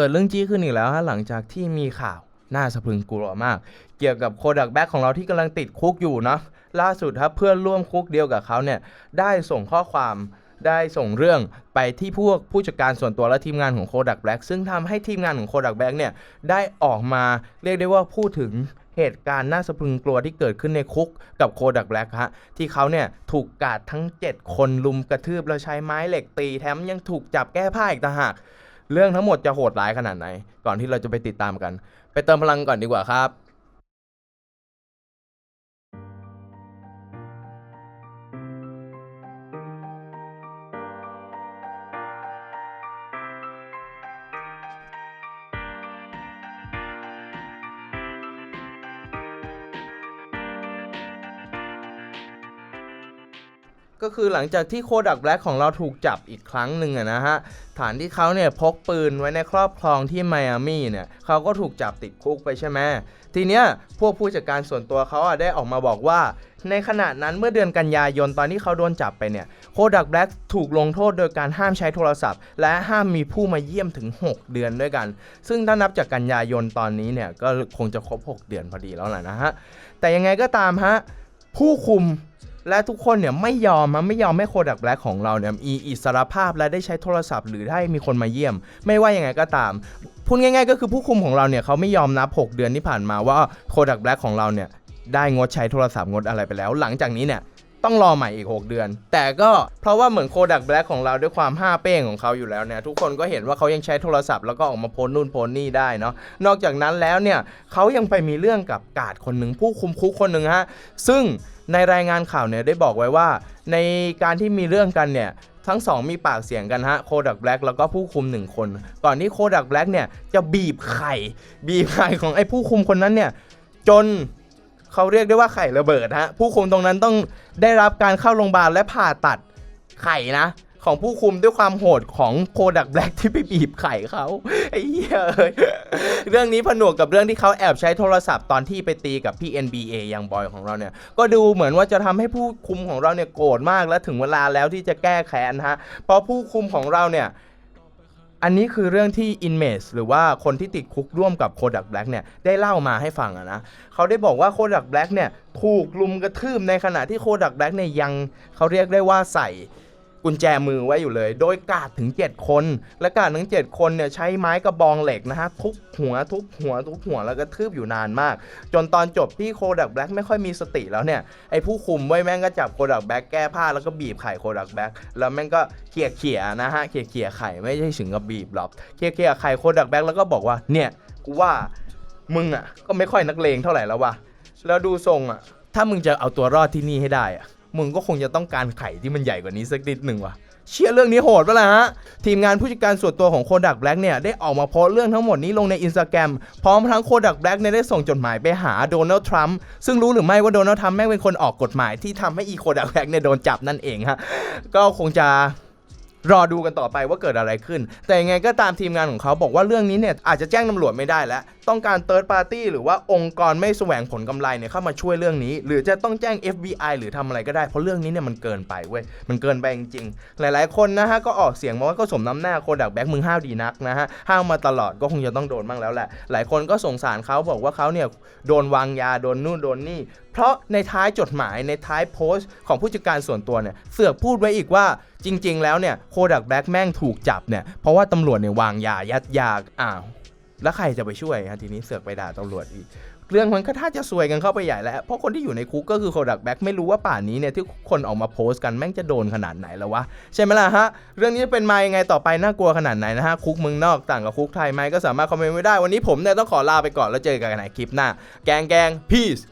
เกิดเรื่องจี้ขึ้นอีกแล้วฮะหลังจากที่มีข่าวน่าสะพรึงกลัวมาก เกี่ยวกับโคดักแบ็กของเราที่กำลังติดคุกอยู่เนาะล่าสุดครับเพื่อนร่วมคุกเดียวกับเขาเนี่ยได้ส่งข้อความได้ส่งเรื่องไปที่พวกผู้จัดการส่วนตัวและทีมงานของโคดักแบ็กซึ่งทำให้ทีมงานของโคดักแบ็กเนี่ยได้ออกมาเรียกได้ว่าพูดถึงเหตุการณ์น่าสะพรึงกลัวที่เกิดขึ้นในคุกกับโคดักแบ็กฮะที่เขาเนี่ยถูกกาดทั้ง 7 คนลุมกระทืบแล้วใช้ไม้เหล็กตีแถมยังถูกจับแก้ผ้าอีกต่างหาก เรื่องทั้งหมดจะโหดร้ายขนาดไหน ก่อนที่เราจะไปติดตามกัน ไปเติมพลังก่อนดีกว่าครับ ก็คือหลังจากที่โคดักแบล็กของเราถูกจับอีกครั้งหนึ่งอะนะฮะ ฐานที่เขาเนี่ยพกปืนไว้ในครอบครองที่ไมอามี่เนี่ยเขาก็ถูกจับติดคุกไปใช่ไหมทีเนี้ยพวกผู้จัดการส่วนตัวเขาอะได้ออกมาบอกว่า ในขณะนั้นเมื่อเดือนกันยายนตอนที่เขาโดนจับไปเนี่ยโคดักแบล็กถูกลงโทษโดยการห้ามใช้โทรศัพท์ และห้ามมีผู้มาเยี่ยมถึง 6 เดือนด้วยกัน ซึ่งถ้านับจากกันยายนตอนนี้เนี่ยก็คงจะครบ 6 เดือนพอดีแล้วแหละนะฮะแต่ยังไงก็ตามฮะผู้คุม และทุกคนเนี่ยไม่ยอมมันไม่ยอมให้โคดักแบล็กของเราเนี่ยมีอิสรภาพและได้ใช้โทรศัพท์หรือได้มีคนมาเยี่ยม ไม่ว่ายังไงก็ตามพูดง่ายๆ ก็คือผู้คุมของเราเนี่ยเขาไม่ยอมนับ 6 เดือนที่ผ่านมาว่าโคดักแบล็กของเราเนี่ยได้งดใช้โทรศัพท์งดอะไรไปแล้ว หลังจากนี้เนี่ย ต้องรอใหม่อีก 6 เดือน แต่ก็เพราะว่าเหมือนโคดักแบล็กของเราด้วยความห้าเป้งของเขาอยู่แล้วเนี่ยทุกคนก็เห็นว่าเขายังใช้โทรศัพท์แล้วก็ออกมาโพสนู่นโพสนี่ได้เนาะนอกจากนั้นแล้วเนี่ยเขายังไปมีเรื่องกับกาดคนหนึ่งผู้คุมคุกคนหนึ่งฮะซึ่งในรายงานข่าวเนี่ยได้บอกไว้ว่า ในการที่มีเรื่องกันเนี่ยทั้งสองมีปากเสียงกันฮะโคดักแบล็กแล้วก็ผู้คุมหนึ่งคน ก่อนที่โคดักแบล็กเนี่ยจะบีบไข่ บีบไข่ของไอ้ผู้คุมคนนั้นเนี่ยจน เขาเรียกได้ว่าไข่ระเบิดฮะผู้คุมตรงนั้นต้องได้รับการเข้าโรงพยาบาลและผ่าตัดไข่นะ ของผู้คุมด้วยความโหดของโคดักแบล็กที่ไปบีบไข่เขาไอ้เหี้ยเรื่องนี้ผนวกกับเรื่องที่เขาแอบใช้โทรศัพท์ตอนที่ไปตีกับพี่ NBA ยังบอยของเราเนี่ย ก็ดูเหมือนว่าจะทำให้ผู้คุมของเราเนี่ยโกรธมากและถึงเวลาแล้วที่จะแก้แค้นฮะเพราะผู้คุมของเราเนี่ย อันนี้คือเรื่องที่ Inmates หรือว่าคนที่ติดคุกร่วมกับโคดักแบล็กเนี่ยได้เล่ามาให้ฟังอะนะเขาได้บอกว่าโคดักแบล็กเนี่ยถูกลุมกระทืบในขณะที่โคดักแบล็กเนี่ยยังเขาเรียกได้ว่าใส่ กุญแจมือไว้อยู่เลย โดยกาดถึง 7 คน และกาดทั้ง 7 คนเนี่ยใช้ไม้กระบองเหล็กนะฮะทุบหัวทุบหัวทุบหัวแล้วก็ทืบอยู่นานมาก จนตอนจบที่โคดักแบล็กไม่ค่อยมีสติแล้วเนี่ยไอ้ผู้คุมไว้ยแม่งก็จับโคดักแบล็กแก้ผ้าแล้วก็บีบไข่โคดักแบล็กแล้วแม่งก็เขี่ยเขี่ยนะฮะเขี่ยเขี่ยไข่ไม่ใช่ถึงกับบีบหรอกเขี่ยเขี่ยไข่โคดักแบล็กแล้วก็บอกว่าเนี่ยกูว่ามึงอะก็ไม่ค่อยนักเลงเท่าไหร่แล้ววะแล้วดูทรงอะถ้ามึงจะเอาตัวรอดที่นี่ให้ได้อะ มึงก็คงจะต้องการไข่ที่มันใหญ่กว่านี้สักนิดหนึ่งว่ะเชื่อเรื่องนี้โหดปะล่ะฮะ ทีมงานผู้จัดการส่วนตัวของโคดักแบล็กเนี่ย ได้ออกมาโพสต์เรื่องทั้งหมดนี้ลงในอินสตาแกรมพร้อมทั้งโคดักแบล็กเนี่ยได้ส่งจดหมายไปหาโดนัลด์ทรัมป์ซึ่งรู้หรือไม่ว่าโดนัลด์ทรัมป์แม่งเป็นคนออกกฎหมายที่ทำให้อีโคดักแบล็กเนี่ยโดนจับนั่นเองฮะก็คงจะรอดูกันต่อไปว่าเกิดอะไรขึ้น แต่ยังไงก็ตามทีมงานของเขาบอกว่าเรื่องนี้เนี่ยอาจจะแจ้งตำรวจไม่ได้แล้ว ต้องการเ h ิร์ p ปาร์ตี้หรือว่าองค์กรไม่แสวงผลกำไรเนี่ยเข้ามาช่วยเรื่องนี้ หรือจะต้องแจ้ง FBI หรือทำอะไรก็ได้ เพราะเรื่องนี้เนี่ยมันเกินไปเว้ย มันเกินไปจริงๆ หลายๆ คนนะฮะก็ออกเสียงมาว่าก็สมน้ำหน้าโคดักแบ็กมึงห้าวดีนักนะฮะ ห้าวมาตลอดก็คงจะต้องโดนบ้างแล้วแหละ หลายคนก็สงสารเขาบอกว่าเขาเนี่ยโดนวางยาโดนนู่นโดนนี่ เพราะในท้ายจดหมายในท้ายโพสต์ของผู้จัดการส่วนตัวเนี่ยเสือกพูดไว้อีกว่าจริง ๆ แล้วเนี่ยโคดักแบ็กแม่งถูกจับเนี่ยเพราะว่าตำรวจเนี่ยวางยายัดยาอ้าว แล้วใครจะไปช่วยฮะทีนี้เสือกไปด่าตำรวจอีก เรื่องมันก็ถ้าจะซวยกันเข้าไปใหญ่แล้ว เพราะคนที่อยู่ในคุกก็คือโคดักแบ็กไม่รู้ว่าป่านนี้เนี่ยที่คนออกมาโพสต์กันแม่งจะโดนขนาดไหนแล้ววะ ใช่ไหมล่ะฮะ เรื่องนี้เป็นมายังไงต่อไปน่ากลัวขนาดไหนนะฮะ คุกเมืองนอกต่างกับคุกไทยไหมก็สามารถคอมเมนต์ไว้ได้วันนี้ผมเนี่ยต้องขอลาไปก่อนแล้วเจอกันในคลิปหน้า แกงแกง peace